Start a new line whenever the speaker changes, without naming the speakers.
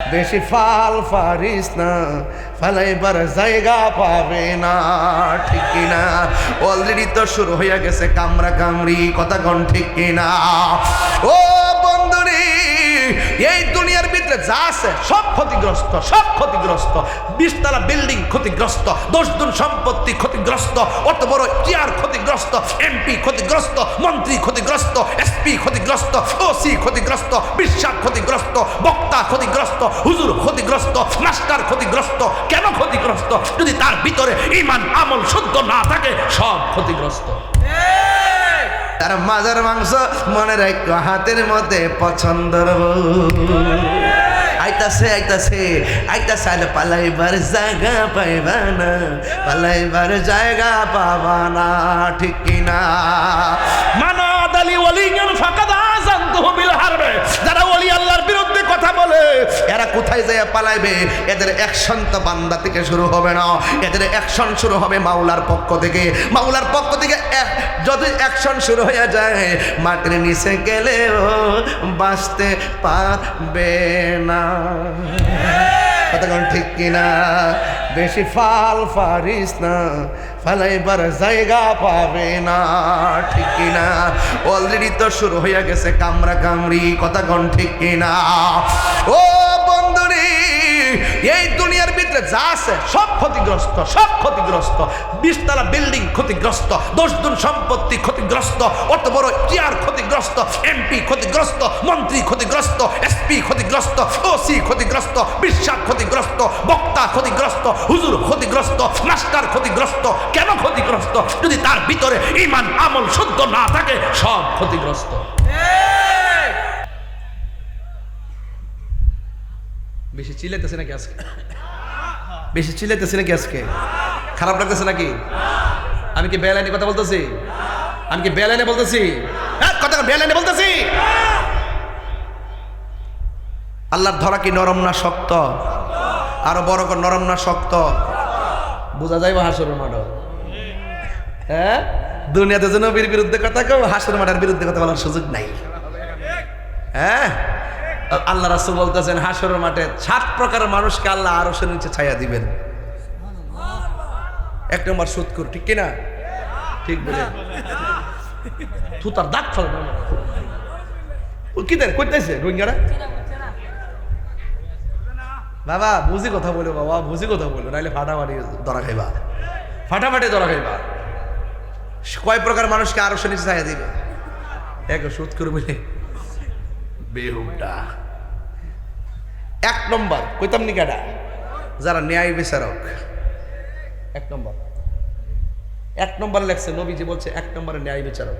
বেশি ফাল ফারিস না ফালাইবার জায়গা পাবে না, ঠিক কিনা? অলরেডি তো শুরু হয়ে গেছে কামরা কামড়ি কথা কন ঠিক কিনা? ও বন্ধুরি, এই দুনিয়ার ভিতরে যা আছে সব ক্ষতিগ্রস্ত সব ক্ষতিগ্রস্ত। বিশতলা বিল্ডিং ক্ষতিগ্রস্ত দশ দুন সম্পত্তি ক্ষতিগ্রস্ত, অত বড় চেয়ার ক্ষতিগ্রস্ত এমপি ক্ষতিগ্রস্ত, মন্ত্রী ক্ষতিগ্রস্ত এসপি ক্ষতিগ্রস্ত ওসি ক্ষতিগ্রস্ত, বিশ্বাস ক্ষতিগ্রস্ত ক্ষতিগ্রস্ত, হুজুর ক্ষতিগ্রস্ত, মাস্টার ক্ষতিগ্রস্ত, কেন ক্ষতিগ্রস্ত? যদি তার ভিতরে ইমান আমল শুদ্ধ না থাকে, সব ক্ষতিগ্রস্ত। তার মাজার মাংস মনে রাখো, হাতের মধ্যে পছন্দর আইতাছে আইতাছে আইতাছে আলে পালাইবার জায়গা পাইবা না। পালাইবার জায়গা পাবা না, ঠিক কিনা? কোথায় যায়, পালাইবে। এদের অ্যাকশন তো বান্দা থেকে শুরু হবে না। এদের অ্যাকশন শুরু হবে মাওলার পক্ষ থেকে। মাওলার পক্ষ থেকে যদি অ্যাকশন শুরু হয়ে যায়, মাটির নিচে গেলেও বাঁচতে পারবে না। কতক্ষণ ঠিক কিনা? বেশি ফাল ফারিস না, ফালাইবার জায়গা পাবে না। ঠিক কিনা? অলরেডি তো শুরু হয়ে গেছে কামরা কামড়ি কতক্ষণ ঠিক কিনা? ও ভিতরে যা আছে সব ক্ষতিগ্রস্ত সব ক্ষতিগ্রস্ত। বিশতলা বিল্ডিং ক্ষতিগ্রস্ত দশ দুন সম্পত্তি ক্ষতিগ্রস্ত, অত বড় চেয়ার ক্ষতিগ্রস্ত, এমপি ক্ষতিগ্রস্ত, মন্ত্রী ক্ষতিগ্রস্ত, এসপি ক্ষতিগ্রস্ত, ওসি ক্ষতিগ্রস্ত, বিশ্বাস ক্ষতিগ্রস্ত, বক্তা ক্ষতিগ্রস্ত, হুজুর ক্ষতিগ্রস্ত, মাস্টার ক্ষতিগ্রস্ত। কেন ক্ষতিগ্রস্ত? যদি তার ভিতরে ইমান আমল শুদ্ধ না থাকে, সব ক্ষতিগ্রস্ত। বেশি চিল্লাইতেছে নাকি আজকে? বেশি চিল্লাইতেছে নাকি আজকে? খারাপ লাগতেছে নাকি? আমি কি বেলাইনে কথা বলতেছি? আমি কি বেলাইনে বলতেছি? হ্যাঁ কথা বেলাইনে বলতেছি। আল্লাহর ধরা কি নরম না শক্ত? আরও বড় করে, নরম না শক্ত? বোঝা যায় হাসুর মাঠ? হ্যাঁ? দুনিয়াতে যে নবীর বিরুদ্ধে কথা কেউ হাসুর মাঠের বিরুদ্ধে কথা বলার সুযোগ নাই। হ্যাঁ? আল্লাহ রাসুল বলতেছেন হাসর মাঠে সাত প্রকার মানুষকে আল্লাহ আরও সে নিচে ছায়া দিবেন। এক নম্বর সুৎকুর, ঠিক কিনা? ঠিক বলে। থুতার দাগ ফেলে। ও কি দেন করতেছে রোহিঙ্গারা? বাবা, বুঝি কথা বলো বাবা, বুঝি কথা বলো, নাইলে ফাটাফাটি ধরা খাইবা। ফাটাফাটি ধরা খাইবা। কয় প্রকার মানুষকে আরও সে নিচে ছায়া দিবে? এক সুদ করে বলে বেহুমটা এক নম্বর, কইতাম নি কাটা যারা ন্যায় বিচারক। এক নম্বর। এক নম্বর লেখছে, নবীজি বলছে, এক নম্বরে ন্যায় বিচারক।